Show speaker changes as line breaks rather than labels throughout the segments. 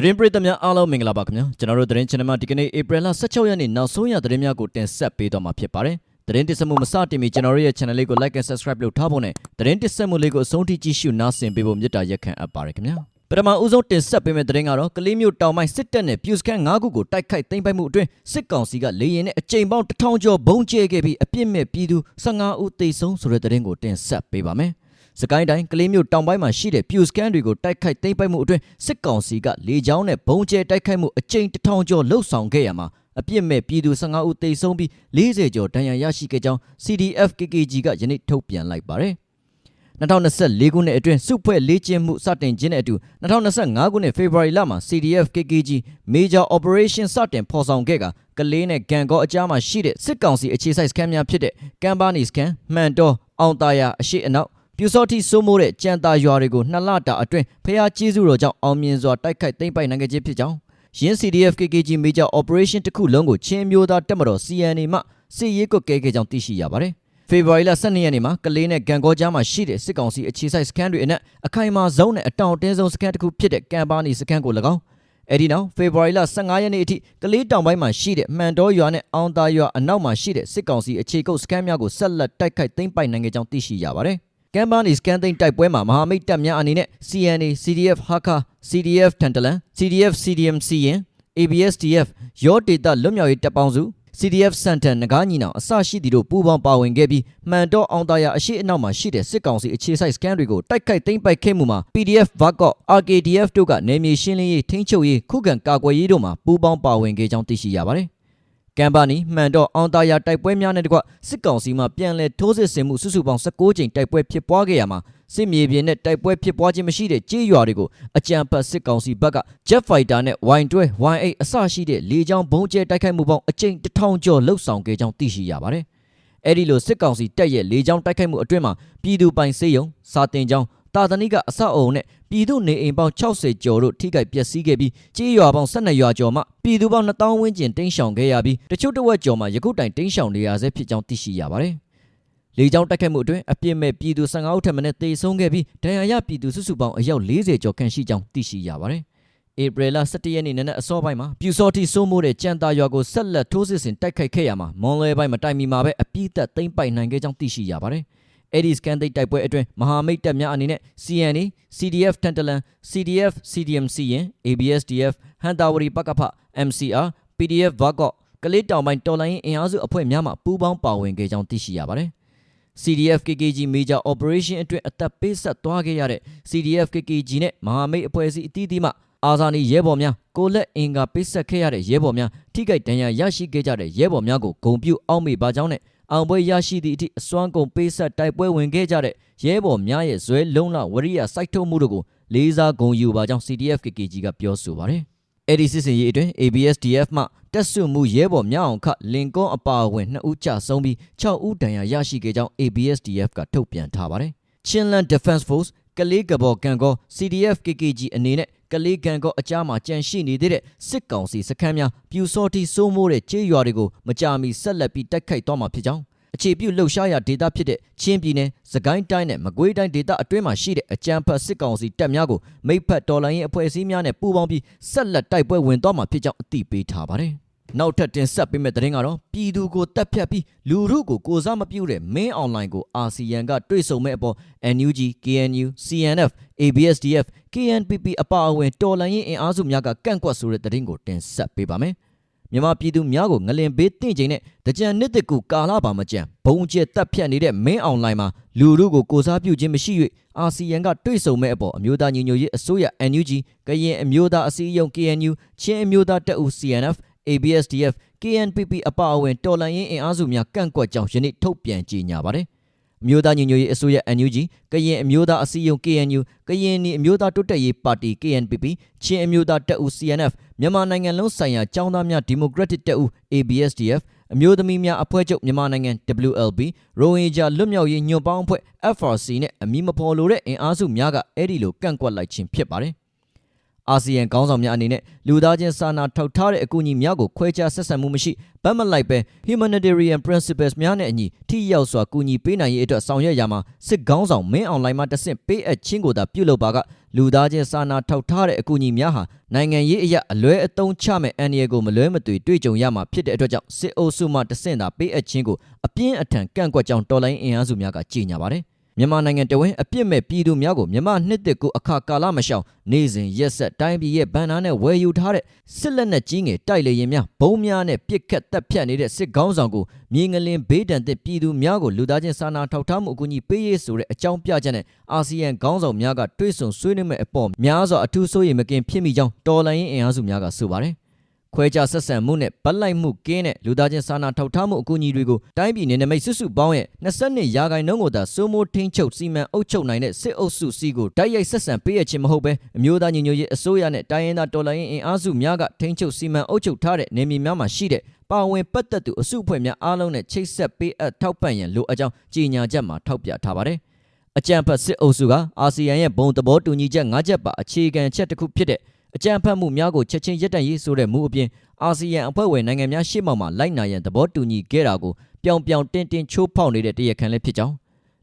သတင်းပရိသတ်များအားလုံးမင်္ဂလာပါခင်ဗျာကျွန်တော်တို့သတင်း channel မှာဒီကနေ့ဧပြီလ16ရက်နေ့နောက်ဆုံးရသတင်းများကိုတင်ဆက်ပေးတော့မှာဖြစ်ပါတယ်သတင်းတင်ဆက်မှုမစတင်မီကျွန်တော်တို့ရဲ့ channel လေးကို like and subscribe လုပ်ထားဖို့နဲ့သတင်းတင်ဆက်မှုလေးကိုအဆုံးထိကြည့်ရှုနားဆင်ပေးဖို့မေတ္တာရက်ခံအပ်ပါတယ်ခင်ဗျာပထမဦးဆုံးတင်ဆက်ပေးမယ့်သတင်းကတော့ကလေးမျိုးတောင်ပိုင်းစစ်တပ်နဲ့ပြူစကန်၅ခုကိုတိုက်ခိုက်သိမ်းပိုက်မှုအတွင်းစစ်ကောင်စီကလေရင်နဲ့အကြိမ်ပေါင်းတစ်ထောင်ကျော်ဘုံကျဲခဲ့ပြီးအပြစ်မဲ့ပြည်သူ15ဦးသေဆုံးဆိုတဲ့သတင်းကိုတင်ဆက်ပေးပါမယ် စကိုင်းတိုင်းကလေးမျိုးတောင်ပိုင်းမှာရှိတဲ့ပြူစကန်တွေကိုတိုက်ခိုက်သိမ်းပိုက်မှုအတွင်းစစ်ကောင်စီကလေကြောင်းနဲ့ဘုံကျဲတိုက်ခိုက်မှုအကြိမ်တစ်ထောင်ကျော်လှုပ်ဆောင်ခဲ့ရမှာအပြစ်မဲ့ပြည်သူ15ဦးသေဆုံးပြီး40ကျော်ဒဏ်ရာရရှိခဲ့ကြောင်း CDF KKG ကယနေ့ထုတ်ပြန်လိုက်ပါတယ်2024ခုနှစ်အတွင်းစုဖွဲ့လေ့ကျင့်မှုစတင်ခြင်းနဲ့အတူ2025ခုနှစ်ဖေဖော်ဝါရီလမှာ CDF KKG Major Operation စတင်ဖော်ဆောင်ခဲ့ကကလေးနဲ့ဂံကောအကြားမှာရှိတဲ့စစ်ကောင်စီအခြေစိုက်စခန်းများဖြစ်တဲ့ကမ်ဘာနီစခန်းမှန်တော်အောင်တာယာအရှိအနောက် ပြူစောတိစိုးမိုးတဲ့ကြံတာရွာတွေကိုနှစ်လတာအတွင်းဖျားကျေးဇူးတော်ကြောင့်အောင်မြင်စွာတိုက်ခိုက်သိမ်းပိုက်နိုင်ခဲ့ခြင်းဖြစ်ကြောင်းရင်း CDF KKG Major Operation တစ်ခုလုံးကိုချင်းမျိုးသားတက်မတော် CNA မှစစ်ရေးကွက်ကဲခဲ့ကြောင်းသိရှိရပါတယ်။ဖေဖော်ဝါရီလ12ရက်နေ့မှာကလေးနဲ့ဂံကောကြားမှာရှိတဲ့စစ်ကောင်စီအခြေစိုက်စခန်းတွေအနက်အခိုင်အမာဇုံးနဲ့အတောင်တင်းဆုံးစခန်းတစ်ခုဖြစ်တဲ့ကမ်ဘာနီစခန်းကို၎င်းအဲဒီနောက်ဖေဖော်ဝါရီလ15ရက်နေ့အထိကလေးတောင်ပိုင်းမှာရှိတဲ့မှန်တော်ရွာနဲ့အောင်သာရွာအနောက်မှာရှိတဲ့စစ်ကောင်စီအခြေကုပ်စခန်းများကိုဆက်လက်တိုက်ခိုက်သိမ်းပိုက်နိုင်ခဲ့ကြောင်းသိရှိရပါတယ်။ ကမ်ဘာနီစကန်သိန်းတိုက်ပွဲမှာမဟာမိတ်တပ်များအနေနဲ့ CNA CDF ဟာခါ CDF တန်တလန် CDF CDM စီရင် ABSDF ရောဒေတာလွတ်မြောက်ရေးတပ်ပေါင်းစု CDF စန်တန်ငကားညီနောင်အစရှိသည်တို့ပူးပေါင်းပါဝင်ခဲ့ပြီးမှန်တော့အောင်သားရအရှိအနောက်မှာရှိတဲ့စစ်ကောင်စီအခြေစိုက်စကန်တွေကိုတိုက်ခိုက်သိမ်းပိုက်ခဲ့မှုမှာ PDF Vakot RKDF တို့ကနေမြေရှင်းလင်းရေးထိန်းချုပ်ရေးခုခံကာကွယ်ရေးတို့မှာပူးပေါင်းပါဝင်ခဲ့ကြောင်းသိရှိရပါတယ် ကမ်ဘာနီမှန်တော့အောင်တာယာတိုက်ပွဲများနဲ့တကွစစ်ကောင်စီမှပြန်လည်ထိုးစစ်ဆင်မှုစုစုပေါင်း16ကြိမ်တိုက်ပွဲဖြစ်ပွားခဲ့ရမှာစစ်မြေပြင်နဲ့တိုက်ပွဲဖြစ်ပွားခြင်းမရှိတဲ့ကြေးရွာတွေကိုအကြံဖတ်စစ်ကောင်စီဘက်က Jet Fighter နဲ့ Y12 Y8 အစရှိတဲ့လေကြောင်းဘုံကျဲတိုက်ခိုက်မှုပေါင်းအကြိမ်တစ်ထောင်ကျော်လှုပ်ဆောင်ခဲ့ကြောင်းသိရှိရပါတယ်။အဲဒီလိုစစ်ကောင်စီတပ်ရဲ့လေကြောင်းတိုက်ခိုက်မှုအတွင်းမှာပြည်သူပိုင်စေယုံစာတင်ကြောင်း တာသနိကအဆောက်အုံနဲ့ပြည်သူနေအိမ်ပေါင်း60ကျော်တို့ထိခိုက်ပျက်စီးခဲ့ပြီးကြေးရွာပေါင်း12ရွာကျော်မှပြည်သူပေါင်း2000ဝန်းကျင်တိမ်းရှောင်ခဲ့ရပြီးတချို့တစ်ဝက်ကျော်မှယခုတိုင်တိမ်းရှောင်နေရဆဲဖြစ်ကြောင်းသိရှိရပါတယ်။လေကြောင်းတိုက်ခိုက်မှုအတွင်းအပြစ်မဲ့ပြည်သူ15ဦးထက်မနည်းသေဆုံးခဲ့ပြီးဒဏ်ရာရပြည်သူစုစုပေါင်းအယောက်40ကျော်ခန့်ရှိကြောင်းသိရှိရပါတယ်။ဧပြီလ17ရက်နေ့နနက်အစောပိုင်းမှာပြူစောတိစိုးမိုးတဲ့ကြံတာရွာကိုဆက်လက်ထိုးစစ်ဆင်တိုက်ခိုက်ခဲ့ရမှာမွန်လွယ်ပိုင်းမတိုင်မီမှာပဲအပြစ်သက်သိမ်းပိုက်နိုင်ခဲ့ကြောင်းသိရှိရပါတယ်။ အဲဒီစကန်သိတ်တိုက်ပွဲအတွင်းမဟာမိတ်တပ်များအနေနဲ့ CNA CDF တန်တလန် CDF CDM စီရင် ABSDF ဟန်တာဝရီပကဖ MCR PDF ဗကော့ကလေးတောင်ပိုင်းတော်လိုင်းအင်အားစုအဖွဲ့များမှပူးပေါင်းပါဝင်ခဲ့ကြောင်းသိရှိရပါတယ်။ CDF KKG Major Operation အတွင်းအသက်ပေးဆက်သွားခဲ့ရတဲ့ CDF KKG နဲ့မဟာမိတ်အဖွဲ့အစည်းအသီးသီးမှအာဇာနည်ရဲဘော်များကိုလက်အင်္ဂါပေးဆက်ခဲ့ရတဲ့ရဲဘော်များထိခိုက်ဒဏ်ရာရရှိခဲ့ကြတဲ့ရဲဘော်များကိုဂုဏ်ပြုအောက်မေ့ပါကြောင်းနဲ့ အောင်ပွဲရရှိသည့်အထိအစွမ်းကုန်ပေးဆက်တိုက်ပွဲဝင်ခဲ့ကြတဲ့ရဲဘော်များရဲ့ဇွဲလုံးလဝရိယစိုက်ထုတ်မှုတို့ကိုလေးစားဂုဏ်ယူပါကြောင်း CDF KKG ကပြောဆိုပါတယ်။အဲ့ဒီစစ်စင်ရေးအတွင်း ABSDF မှတက်ဆွမှုရဲဘော်များအောင်ခလင်ကွန်အပါအဝင်2ဦးကြဆုံးပြီး6ဦးဒဏ်ရာရရှိခဲ့ကြောင်း ABSDF ကထုတ်ပြန်ထားပါတယ်။ Chinland Defense Force ကလေးကဘော်ကန်ကော CDF KKG အနေနဲ့ ကလေးကန်ကောအကြားမှာကြန့်ရှိနေသေးတဲ့စစ်ကောင်စီစခန်းများပြူစောတိစိုးမိုးတဲ့ကျေးရွာတွေကိုမကြာမီဆက်လက်ပြီးတိုက်ခိုက်သွားမှာဖြစ်ကြောင်းအခြေပြုလှုပ်ရှားရာဒေသဖြစ်တဲ့ချင်းပြည်နယ်၊စကိုင်းတိုင်းနဲ့မကွေးတိုင်းဒေသအတွင်းမှာရှိတဲ့အကြမ်းဖက်စစ်ကောင်စီတပ်များကိုမိဖက်တော်လှန်ရေးအဖွဲ့အစည်းများနဲ့ပူးပေါင်းပြီးဆက်လက်တိုက်ပွဲဝင်သွားမှာဖြစ်ကြောင်းအသိပေးထားပါတယ်။နောက်ထပ်တင်ဆက်ပေးမယ့်သတင်းကတော့ပြည်သူကိုတပ်ဖြတ်ပြီးလူမှုကိုကိုစားမပြုတဲ့မင်းအွန်လိုင်းကိုအာဆီယံကတွေ့ဆုံမဲ့အပေါ် NUG, KNU, CNF, ABSDF, KNPP အပါအဝင်တော်လှန်ရေးအင်အားစုများကကန့်ကွက်ဆိုတဲ့သတင်းကိုတင်ဆက်ပေးပါမယ်။မြန်မာပြည်သူများကိုငလင်ဘေးတင့်ချိန်နဲ့တကြံနှစ်တကူကာလာပါမကြံဘုံကျက်တပ်ဖြတ်နေတဲ့မင်းအွန်လိုင်းမှာလူမှုကိုကိုစားပြုခြင်းမရှိ၍အာဆီယံကတွေ့ဆုံမဲ့အပေါ်အမျိုးသားညီညွတ်ရေးအစိုးရ NUG ကရင်အမျိုးသားအစည်းအရုံး KNU ချင်းအမျိုးသားတပ်ဦး CNF ABSDF KNPP အပါအဝင်တော်လှန်ရေးအင်အားစုများကန့်ကွက်ကြောင်းယနေ့ထုတ်ပြန်ကြေညာပါတယ်။ အမျိုးသားညီညွတ်ရေးအစိုးရ NUG ကရင်အမျိုးသားအစည်းအရုံး KNU ကရင်နီအမျိုးသားတိုးတက်ရေးပါတီ KNPP ချင်းအမျိုးသားတပ်ဦး CNF မြန်မာနိုင်ငံလုံးဆိုင်ရာចောင်းသားများဒီမိုကရက်တစ်တပ်ဦး ABSDF အမျိုးသမီးများအဖွဲ့ချုပ်မြန်မာနိုင်ငံ WLB ရိုဟင်ဂျာလွတ်မြောက်ရေးညွန့်ပေါင်းအဖွဲ့ FRC နဲ့အမည်မဖော်လိုတဲ့အင်အားစုများကအဲ့ဒီလိုကန့်ကွက်လိုက်ခြင်းဖြစ်ပါတယ်။ အာဆီယံခေါင်းဆောင်များအနေနဲ့လူသားချင်းစာနာထောက်ထားတဲ့အကူအညီများကိုခွဲခြားဆက်ဆံမှုမရှိဗတ်မလိုက်ပဲ humanitarian principles များနဲ့အညီထိရောက်စွာကူညီပေးနိုင်ရေးအတွက်ဆောင်ရွက်ရမှာစစ်ခေါင်းဆောင်မင်းအောင်လှိုင်မှတဆင့်ပေးအပ်ခြင်းကိုသာပြုလုပ်ပါကလူသားချင်းစာနာထောက်ထားတဲ့အကူအညီများဟာနိုင်ငံရေးအရာအလွဲအသုံးချမဲ့အန်ရီကိုမလွဲမသွေတွေ့ကြုံရမှာဖြစ်တဲ့အတွက်ကြောင့်စစ်အုပ်စုမှတဆင့်သာပေးအပ်ခြင်းကိုအပြင်းအထန်ကန့်ကွက်ကြောင်းတော်လိုင်းအင်အားစုများကကြေညာပါတယ် မြန်မာနိုင်ငံတဝင်းအပြစ်မဲ့ပြည်သူများကိုမြန်မာနှစ်တစ်ကိုအခါကာလမရှောင်နေစဉ်ရက်ဆက်တိုင်းပြည်ရဲ့ဗန်နာနဲ့ဝယ်ယူထားတဲ့စစ်လက်နက်ကြီးငယ်တိုက်လေရင်များဘုံများနဲ့ပြစ်ခတ်တပ်ဖြတ်နေတဲ့စစ်ကောင်းဆောင်ကိုမြေငလင်ဘေးဒဏ်သင့်ပြည်သူများကိုလူသားချင်းစာနာထောက်ထားမှုအကူအညီပေးရေးဆိုတဲ့အကြောင်းပြချက်နဲ့အာဆီယံခေါင်းဆောင်များကတွေ့ဆုံဆွေးနွေးမဲ့အပေါ်များစွာအထူးစိုးရိမ်မကင်းဖြစ်မိကြောင်းတော်လိုင်းရင်အင်အားစုများကဆိုပါတယ် ခွဲခြားဆက်ဆံမှုနဲ့ဗတ်လိုက်မှုကင်းတဲ့လူသားချင်းစာနာထောက်ထားမှုအကူအညီတွေကိုတိုင်းပြည်နယ်နိမိတ်စွစုပေါင်းရဲ့22ရာခိုင်နှုန်းကိုသာစိုးမိုးထိန်းချုပ်စီမံအုပ်ချုပ်နိုင်တဲ့စစ်အုပ်စုစီကိုတိုက်ရိုက်ဆက်ဆံပေးရခြင်းမဟုတ်ဘဲအမျိုးသားညီညွတ်ရေးအစိုးရနဲ့တိုင်းရင်းသားတော်လှန်ရေးအင်အားစုများကထိန်းချုပ်စီမံအုပ်ချုပ်ထားတဲ့နေမြေများမှာရှိတဲ့ပါဝင်ပတ်သက်သူအစုအဖွဲ့များအားလုံးနဲ့ချိတ်ဆက်ပေးအပ်ထောက်ပံ့ရန်လိုအပ်ကြောင်းကြေညာချက်မှာထောက်ပြထားပါတယ်။အကြံဖတ်စစ်အုပ်စုကအာဆီယံရဲ့ဘုံသဘောတူညီချက်၅ချက်ပါအခြေခံချက်တစ်ခုဖြစ်တဲ့ အကြံဖတ်မှုများကိုချက်ချင်းရပ်တန့်ရေးဆိုတဲ့မူအပြင်အာဆီယံအဖွဲ့ဝင်နိုင်ငံများရှေ့မှောက်မှာလိုက်နာရန်သဘောတူညီခဲ့တာကိုပြောင်ပြောင်တင်းတင်းချိုးဖောက်နေတဲ့တရားခံလည်းဖြစ်ကြောင်း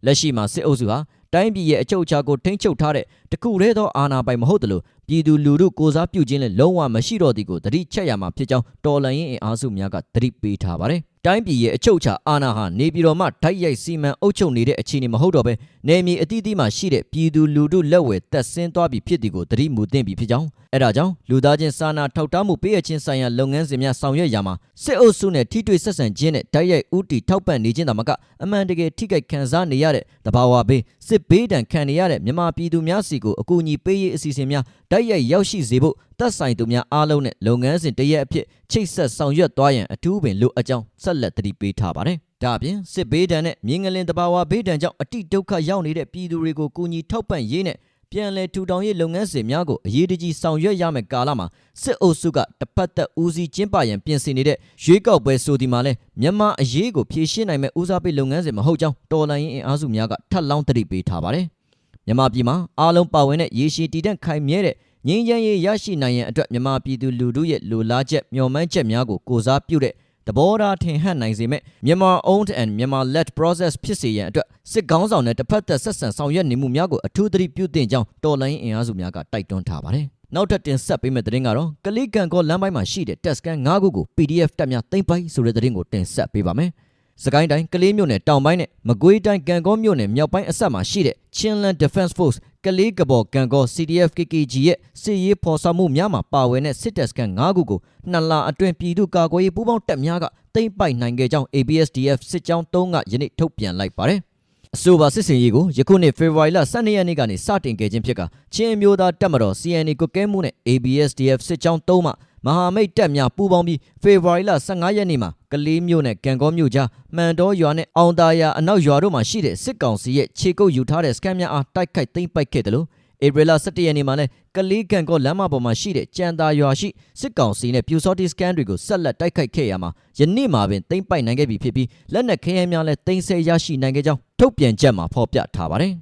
လက်ရှိမှာစစ်အုပ်စုဟာတိုင်းပြည်ရဲ့အချုပ်အခြာကိုထိန်းချုပ်ထားတဲ့တခုတည်းသောအာဏာပိုင်မဟုတ်သလိုပြည်သူလူထုကိုစားပြုခြင်းလည်းလုံးဝမရှိတော့သည်ကိုသတိချက်ရမှာဖြစ်ကြောင်းတော်လှန်ရေးအင်အားစုများကသတိပေးထားပါတယ်။တိုင်းပြည်ရဲ့အချုပ်အခြာအာဏာဟာနေပြည်တော်မှတိုက်ရိုက်စီမံအုပ်ချုပ်နေတဲ့အခြေအနေမဟုတ်တော့ဘဲ နေမြေအသီးသီးမှာရှိတဲ့ပြည်သူလူထုလက်ဝယ်တက်ဆင်းသွားပြီဖြစ်သည်ကိုသတိမူသင့်ပြီဖြစ်ကြောင်းအဲဒါကြောင့်လူသားချင်းစာနာထောက်ထားမှုပေးအပ်ခြင်းဆိုင်ရာလုပ်ငန်းစဉ်များဆောင်ရွက်ရမှာစစ်အုပ်စုနဲ့ထိတွေ့ဆက်ဆံခြင်းနဲ့တိုက်ရိုက်ဥတီထောက်ပံ့နေခြင်းသာမကအမှန်တကယ်ထိခိုက်ခံစားနေရတဲ့တဘာဝဘေးစစ်ဘေးဒဏ်ခံနေရတဲ့မြန်မာပြည်သူများစီကိုအကူအညီပေးရေးအစီအစဉ်များတိုက်ရိုက်ရောက်ရှိစေဖို့သက်ဆိုင်သူများအားလုံးနဲ့လုပ်ငန်းစဉ်တရက်အဖြစ်ချိတ်ဆက်ဆောင်ရွက်သွားရန်အထူးပင်လိုအပ်ကြောင်းဆက်လက်တတိပေးထားပါတယ်။ ဒါအပြင်စစ်ဘေးဒဏ်နဲ့မြင်းငလင်တဘာဝဘေးဒဏ်ကြောင့်အတိဒုက္ခရောက်နေတဲ့ပြည်သူတွေကိုကူညီထောက်ပံ့ရေးနဲ့ပြန်လည်ထူထောင်ရေးလုပ်ငန်းစဉ်များကိုအရေးတကြီးဆောင်ရွက်ရမယ့်ကာလမှာစစ်အုပ်စုကတစ်ဖက်သက်ဦးစီးကျင်းပရန်ပြင်ဆင်နေတဲ့ရွေးကောက်ပွဲဆိုဒီမှာလဲမြန်မာအရေးကိုဖြည့်ရှင်းနိုင်မဲ့ဦးစားပေးလုပ်ငန်းစဉ်မဟုတ်ကြောင်းတော်လှန်ရေးအင်အားစုများကထပ်လောင်းတတိပေးထားပါတယ်။မြန်မာပြည်မှာအားလုံးပါဝင်တဲ့ရေရှည်တည်တံ့ခိုင်မြဲတဲ့ငြိမ်းချမ်းရေးရရှိနိုင်ရန်အတွက်မြန်မာပြည်သူလူထုရဲ့လူလားချက်မျှော်မှန်းချက်များကိုကိုစားပြုတဲ့ တဘောထားထင်ဟပ်နိုင်စေမဲ့မြန်မာ owned and မြန်မာ led process ဖြစ်စေရန်အတွက်စစ်ကောင်းဆောင်နဲ့တစ်ဖက်သက်ဆက်ဆံဆောင်ရွက်နေမှုများကိုအထူးသတိပြုသင့်ကြောင်းတော်လိုင်းအင်အားစုများကတိုက်တွန်းထားပါတယ်။နောက်ထပ်တင်ဆက်ပေးမယ့်သတင်းကတော့ကလေးကန်ကောလမ်းပိုင်းမှာရှိတဲ့ test scan ၅ခုကို PDF တက်များသိမ့်ပိုက်ဆိုတဲ့သတင်းကိုတင်ဆက်ပေးပါမယ်။ စကိုင်းတိုင်းကလေးမြို့နယ်တောင်ပိုင်းနဲ့မကွေးတိုင်းကံကောမြို့နယ်မြောက်ပိုင်းအစပ်မှာရှိတဲ့ Chinland Defense Force ကလေးကဘော်ကံကော CDF KKG ရဲ့စစ်ရေးဖော်ဆောင်မှုများမှာပါဝင်တဲ့စစ်တပ်စခန်း၅ခုကိုနှစ်လအတွင်းပြည်သူ့ကာကွယ်ရေးပူးပေါင်းတပ်များကသိမ်းပိုက်နိုင်ခဲ့ကြောင်း ABSDF စစ်ကြောင်း3ကယနေ့ထုတ်ပြန်လိုက်ပါတယ်။အဆိုပါစစ်စင်ရေးကိုယခုနှစ်ဖေဖော်ဝါရီလ12ရက်နေ့ကနေစတင်ခဲ့ခြင်းဖြစ်ကချင်းမျိုးသားတပ်မတော် CNA ကိုကဲမှုနဲ့ ABSDF စစ်ကြောင်း3မှ မဟာမိတ်တပ်များပူးပေါင်းပြီးဖေဖော်ဝါရီလ15ရက်နေ့မှာကလေးမြို့နယ်ကံကောမြို့ကြားမှန်တော်ရွာနဲ့အောင်တာယာအနောက်ရွာတို့မှာရှိတဲ့စစ်ကောင်စီရဲ့ခြေကုပ်ယူထားတဲ့စကန်များအားတိုက်ခိုက်သိမ်းပိုက်ခဲ့တယ်လို့ဧပြီလ17ရက်နေ့မှာလည်းကလေးကံကောလမ်းမပေါ်မှာရှိတဲ့ကြံသာရွာရှိစစ်ကောင်စီနဲ့ပြူစောတိစကန်တွေကိုဆက်လက်တိုက်ခိုက်ခဲ့ရမှာယနေ့မှာပင်သိမ်းပိုက်နိုင်ခဲ့ပြီဖြစ်ပြီးလက်နက်ခဲယမ်းများလည်းသိမ်းဆည်းရရှိနိုင်ခဲ့ကြောင်းထုတ်ပြန်ချက်မှာဖော်ပြထားပါတယ်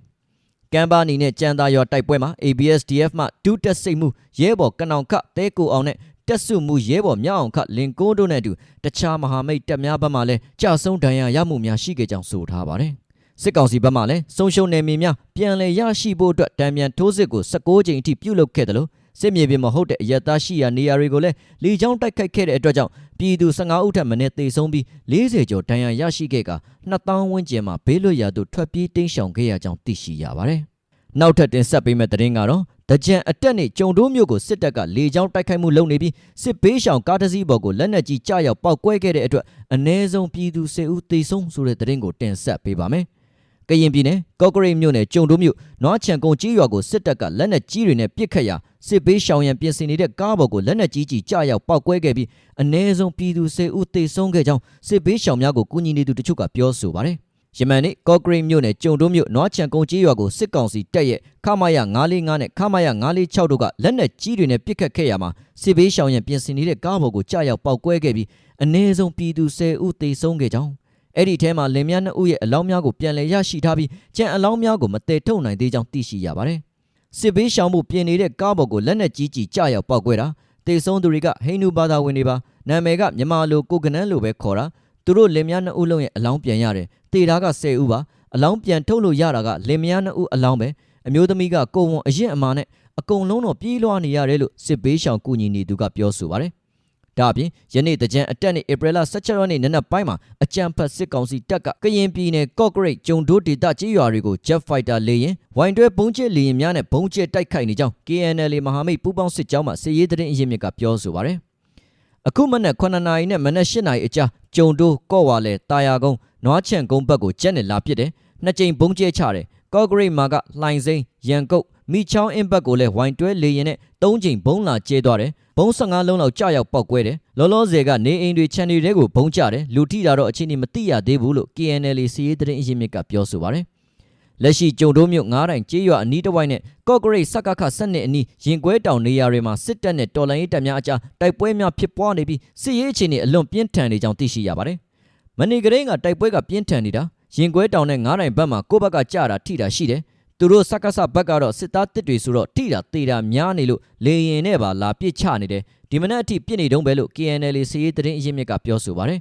ကမ်ဘာနီနဲ့ကြံသာရွာတိုက်ပွဲမှာ ABSDF မှဒုတက်စိတ်မှုရဲဘော်ကနောင်ခတဲကိုအောင်နဲ့ တက်စုမှုရဲဘော်မြောက်အောင်ခလင်ကိုတို့နဲ့အတူတခြားမဟာမိတ်တပ်များဘက်မှလည်းကြာဆုံးဒဏ်ရာရမှုများရှိခဲ့ကြောင်းဆိုထားပါတယ်။စစ်ကောင်စီဘက်မှလည်းဆုံးရှုံးနယ်မြေများပြန်လည်ရရှိဖို့အတွက်တံမြန်ထိုးစစ်ကို16ကြိမ်အထိပြုလုပ်ခဲ့တယ်လို့စစ်မြေပြင်မဟုတ်တဲ့အရတားရှိရာနေရာတွေကိုလည်းလေကြောင်းတိုက်ခိုက်ခဲ့တဲ့အတွက်ကြောင့်ပြည်သူ15ဦးထက်မနည်းသေဆုံးပြီး40ကျော်ဒဏ်ရာရရှိခဲ့က2000ဝန်းကျင်မှာဘေးလွတ်ရာသို့ထွက်ပြေးတိမ်းရှောင်ခဲ့ရကြောင်းသိရှိရပါတယ်။ နောက်ထပ်တင်ဆက်ပေးမယ့်သတင်းကတော့တကြံအတက်နဲ့ကြုံတိုးမျိုးကိုစစ်တပ်ကလေကြောင်းတိုက်ခိုက်မှုလုပ်နေပြီးစစ်ဘေးရှောင်ကားတစ်စီးပေါ်ကိုလက်နက်ကြီးကြားရောက်ပောက်ကွဲခဲ့တဲ့အတွက်အ ਨੇ ဆုံးပြည်သူ၁၀ဦးသေဆုံးဆိုတဲ့သတင်းကိုတင်ဆက်ပေးပါမယ်။ကရင်ပြည်နယ်ကော့ကရိတ်မြို့နယ်ကြုံတိုးမြို့နွားချံကုန်းကြီးရွာကိုစစ်တပ်ကလက်နက်ကြီးတွေနဲ့ပစ်ခတ်ရာစစ်ဘေးရှောင်ရန်ပြင်ဆင်နေတဲ့ကားပေါ်ကိုလက်နက်ကြီးကြီးကြားရောက်ပောက်ကွဲခဲ့ပြီးအ ਨੇ ဆုံးပြည်သူ၁၀ဦးသေဆုံးခဲ့ကြောင်းစစ်ဘေးရှောင်များကိုကူညီနေသူတို့ကပြောဆိုပါတယ်။ ယမန်နေ့ကော့ဂရိတ်မြို့နယ်ကျုံတိုးမြို့နွားချံကုန်းကြီးရွာကိုစစ်ကောင်စီတပ်ရဲ့ခမာယ945နဲ့ခမာယ946တို့ကလက်နက်ကြီးတွေနဲ့ပစ်ခတ်ခဲ့ရမှာစစ်ဘေးရှောင်ရန်ပြင်ဆင်နေတဲ့ကားပေါ်ကိုကြားရောက်ပောက်ကွဲခဲ့ပြီးအ ਨੇ ဆုံးပြည်သူ10ဦးသေဆုံးခဲ့ကြောင်းအဲ့ဒီထဲမှာလင်မြန်းနှစ်ဦးရဲ့အလောင်းများကိုပြန်လည်ရရှိထားပြီးကြံအလောင်းများကိုမတည်ထုတ်နိုင်သေးကြောင်းသိရှိရပါတယ်စစ်ဘေးရှောင်မှုပြင်နေတဲ့ကားပေါ်ကိုလက်နက်ကြီးကြီးကြရောက်ပောက်ကွဲတာတေဆုံးသူတွေကဟိန္ဒူဘာသာဝင်တွေပါနာမည်ကမြန်မာလိုကိုကနန်းလိုပဲခေါ်တာ သူတို့လင်မယားနှစ်ဦးလုံးရဲ့အလောင်းပြန်ရတယ်တေတာက10ဦးပါအလောင်းပြန်ထုတ်လို့ရတာကလင်မယားနှစ်ဦးအလောင်းပဲအမျိုးသမီးကကိုဝန်အရင်အမာနဲ့အကုန်လုံးတော့ပြေးလွှားနေရတယ်လို့စစ်ဘေးရှောင်ကူညီနေသူကပြောဆိုပါတယ်ဒါအပြင်ယနေ့တကြံအတက်နေ့ဧပြီလ16ရက်နေ့နနက်ပိုင်းမှာအကြံဖတ်စစ်ကောင်စီတပ်ကကရင်ပြည်နယ်ကော့ဂရိတ်ကျုံဒိုးဒေသကြီးရွာတွေကို Jet Fighter လေယာဉ်ဝိုင်တွဲပုံကျစ်လေယာဉ်များနဲ့ဘုံကျစ်တိုက်ခိုက်နေကြောင်း KNL မဟာမိတ်ပူးပေါင်းစစ်ကြောင်းမှစစ်ရေးသတင်းအရင်းမြစ်ကပြောဆိုပါတယ် အခုမနက်9နာရီနဲ့မနက်10နာရီအကြားကျုံဒိုးကော့ဝါလဲတာယာကုန်းနွားချန်ကုန်းဘက်ကိုကျက်နဲ့လာပစ်တယ်နှစ်ကြိမ်ဘုံကျဲချတယ်ကော့ဂရိတ်မှာကလှိုင်စိမ်းရန်ကုတ်မိချောင်းအင်းဘက်ကိုလည်းဝိုင်တွဲလေရင်နဲ့၃ချိန်ဘုံလာကျဲသွားတယ်ဘုံ15လုံးလောက်ကြာရောက်ပောက်ကွဲတယ်လောလောဆယ်ကနေအိမ်တွေခြံတွေတဲကိုဘုံကျတယ်လူထိတာတော့အချင်းနေမသိရသေးဘူးလို့ KNL စီရေးသတင်းအရင်းမြစ်ကပြောဆိုပါတယ် လက်ရှိကျုံတို့မြို့9တိုင်ကျေးရွာအနီးတစ်ဝိုက်နဲ့ကော့ဂရိတ်စက္ကခစနစ်အနီးရင်ကွဲတောင်နေရာတွေမှာစစ်တပ်နဲ့တော်လှန်ရေးတပ်များအကြားတိုက်ပွဲများဖြစ်ပွားနေပြီးစစ်ရေးအခြေအနေအလွန်ပြင်းထန်နေကြောင်းသိရှိရပါတယ်မနေ့ကလေးကတိုက်ပွဲကပြင်းထန်နေတာရင်ကွဲတောင်နဲ့9တိုင်ဘက်မှာကိုယ့်ဘက်ကကြာတာထိတာရှိတယ်သူတို့စက္ကစဘက်ကတော့စစ်သားတစ်တွေဆိုတော့ထိတာတေတာများနေလို့လေရင်နဲ့ပါလာပစ်ချနေတယ်ဒီမနက်အထိပြစ်နေတုံးပဲလို့ KNL စီရေးသတင်းအရင်းမြစ်ကပြောဆိုပါတယ်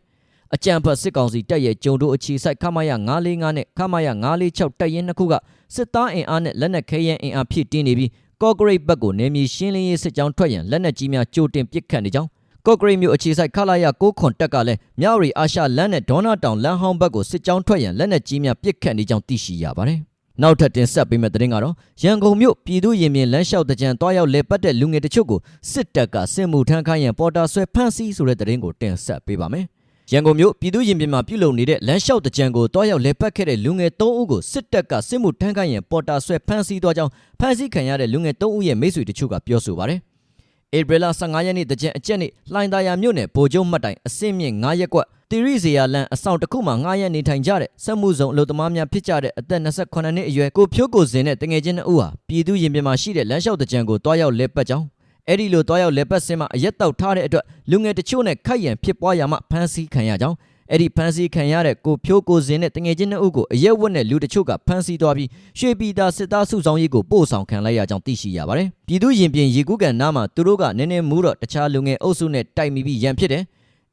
အကြံဖတ်စစ်ကောင်စီတပ်ရဲ့ဂျုံတို့အခြေစိုက်ခမရ945နဲ့ခမရ946တပ်ရင်းနှစ်ခုကစစ်သားအင်အားနဲ့လက်နက်ခဲယမ်းအင်အားဖြည့်တင်းနေပြီးကော့ဂရိတ်ဘက်ကိုနေမြေရှင်းလင်းရေးစစ်ကြောင်းထွက်ရန်လက်နက်ကြီးများကြိုတင်ပစ်ခတ်နေကြောင်းကော့ဂရိတ်မြို့အခြေစိုက်ခလာရ6ခွန်တက်ကလည်းမြောက်ရီအာရှလမ်းနဲ့ဒေါနာတောင်လမ်းဟောင်းဘက်ကိုစစ်ကြောင်းထွက်ရန်လက်နက်ကြီးများပစ်ခတ်နေကြောင်းသိရှိရပါတယ်နောက်ထပ်တင်ဆက်ပေးမယ့်သတင်းကတော့ရန်ကုန်မြို့ပြည်သူ့ရင်ပြင်လမ်းလျှောက်တကြံတွားရောက်လဲပတ်တဲ့လူငယ်တချို့ကိုစစ်တပ်ကစစ်မှုထမ်းခိုင်းရန်ပေါ်တာဆွဲဖမ်းဆီးဆိုတဲ့သတင်းကိုတင်ဆက်ပေးပါမယ်။ ရန်ကုန်မြို့ပြည်သူ့ရင်ပြင်မှာပြုလုပ်နေတဲ့လမ်းလျှောက်တကြံကိုတွားရောက်လဲပတ်ခဲ့တဲ့လူငယ်၃ဦးကိုစစ်တပ်ကစစ်မှုထမ်းခိုင်းရန်ပေါ်တာဆွဲဖမ်းဆီးသွားကြောင်းဖမ်းဆီးခံရတဲ့လူငယ်၃ဦးရဲ့မိတ်ဆွေတချို့ကပြောဆိုပါတယ်။ဧပြီလ15ရက်နေ့တကြံအကျက်နေ့လှိုင်သာယာမြို့နယ်ဗိုလ်ချုပ်မှတ်တိုင်အစင်းမြင့်9ရက်ကွက်တီရီဇေယလန်အဆောင်တစ်ခုမှာငှားရမ်းနေထိုင်ကြတဲ့စက်မှုဆောင်အလုပ်သမားများဖြစ်ကြတဲ့အသက်28နှစ်အရွယ်ကိုဖြိုးကိုစင်နဲ့တငယ်ချင်းနှစ်ဦးဟာပြည်သူရင်ပြင်မှာရှိတဲ့လမ်းလျှောက်တကြံကိုတွားရောက်လဲပတ်ကြောင်း အဲ့ဒီလိုတွားရောက်လဲပတ်စင်မှာအရက်တောက်ထားတဲ့အတွက်လူငယ်တချို့နဲ့ခိုက်ရန်ဖြစ်ပွားရမှဖမ်းဆီးခံရကြောင်းအဲ့ဒီဖမ်းဆီးခံရတဲ့ကိုဖြိုးကိုစင်နဲ့တငယ်ချင်းနှစ်ဦးကိုအရက်ဝတ်နဲ့လူတချို့ကဖမ်းဆီးသွားပြီးရွှေပြည်သာစစ်သားစုဆောင်ရေးကိုပို့ဆောင်ခံလိုက်ရကြောင်းသိရှိရပါတယ်ပြည်သူရင်ပြင်ရေကူးကန်နားမှာသူတို့ကနည်းနည်းမူးတော့တခြားလူငယ်အုပ်စုနဲ့တိုက်မိပြီးရန်ဖြစ်တယ်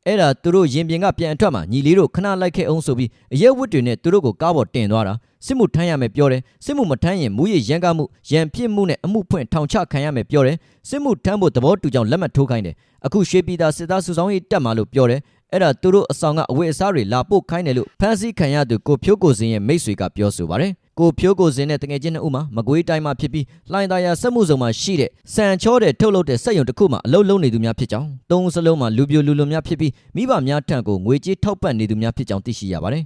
အဲ့ဒါသူတို့ရင်ပြင်ကပြန်အထွက်မှာညီလေးတို့ခဏလိုက်ခဲ့အောင်ဆိုပြီးအရက်ဝတ်တွေနဲ့သူတို့ကိုကားပေါ်တင်သွားတာစစ်မှုထမ်းရမယ်ပြောတယ်စစ်မှုမထမ်းရင်မူရရန်ကမှုရန်ပြစ်မှုနဲ့အမှုဖွင့်ထောင်ချခံရမယ်ပြောတယ်စစ်မှုထမ်းဖို့သဘောတူကြောင်းလက်မှတ်ထိုးခိုင်းတယ်အခုရွှေပြည်သာစစ်သားစုဆောင်ရေးတက်မှာလို့ပြောတယ်အဲ့ဒါသူတို့အဆောင်ကအဝတ်အစားတွေလာပို့ခိုင်းတယ်လို့ဖမ်းဆီးခံရသူကိုဖြိုးကိုစင်ရဲ့မိတ်ဆွေကပြောဆိုပါတယ် ကိုဖြိုးကိုစင်နဲ့တငယ်ချင်းနှစ်ဦးမှာမကွေးတိုင်းမှာဖြစ်ပြီးလှိုင်သာယာစက်မှုဆောင်မှာရှိတဲ့စံချောတဲ့ထုတ်လုပ်တဲ့စက်ရုံတစ်ခုမှာအလုပ်လုပ်နေသူများဖြစ်ကြောင်းသုံးစလုံးမှာလူပြိုလူလွန်များဖြစ်ပြီးမိဘများထံကိုငွေကြေးထောက်ပံ့နေသူများဖြစ်ကြောင်းသိရှိရပါတယ်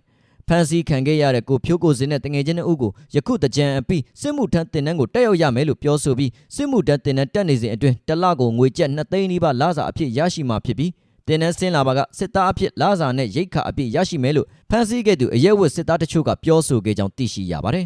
ဖန်စီခံခဲ့ရတဲ့ကိုဖြိုးကိုစင်နဲ့တငယ်ချင်းနှစ်ဦးကိုယခုတကြံအပြီးစစ်မှုထမ်းတင်နန်းကိုတက်ရောက်ရမယ်လို့ပြောဆိုပြီးစစ်မှုထမ်းတင်နန်းတက်နေစဉ်အတွင်းတစ်လကိုငွေကျပ်2သိန်းနီးပါးလစာအဖြစ်ရရှိမှာဖြစ်ပြီး တင်နန်းစင်းလာပါကစစ်သားအဖြစ်လစာနဲ့ရိတ်ခါအဖြစ်ရရှိမယ်လို့ဖန်စီခဲ့သူအရက်ဝတ်စစ်သားတချို့ကပြောဆိုခဲ့ကြောင်းသိရှိရပါတယ်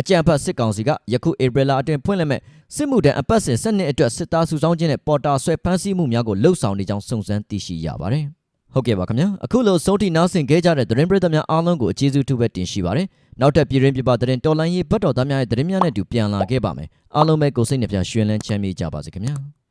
အကြံဖတ်စစ်ကောင်စီကယခုဧပြီလအတွင်းဖွင့်လှစ်မဲ့စစ်မှုထမ်းအပတ်စဉ်စနစ်အတွက်စစ်သားစုဆောင်းခြင်းနဲ့ပေါ်တာဆွဲဖမ်းဆီးမှုများကိုလှုပ်ဆောင်နေကြောင်းစုံစမ်းသိရှိရပါတယ်။ဟုတ်ကဲ့ပါခင်ဗျာအခုလိုဆုံးထိနားဆင်ခဲ့ကြတဲ့သတင်းပရိသတ်များအားလုံးကိုအကျေးဇူးတူပဲတင်ရှိပါတယ်။နောက်ထပ်ပြည်ရင်းပြပသတင်းတော်လိုင်းရေးဘတ်တော်သားများရဲ့သတင်းများနဲ့တူပြန်လာခဲ့ပါမယ်။အားလုံးပဲကိုယ်စိတ်နှပြရွှင်လန်းချမ်းမြေ့ကြပါစေခင်ဗျာ။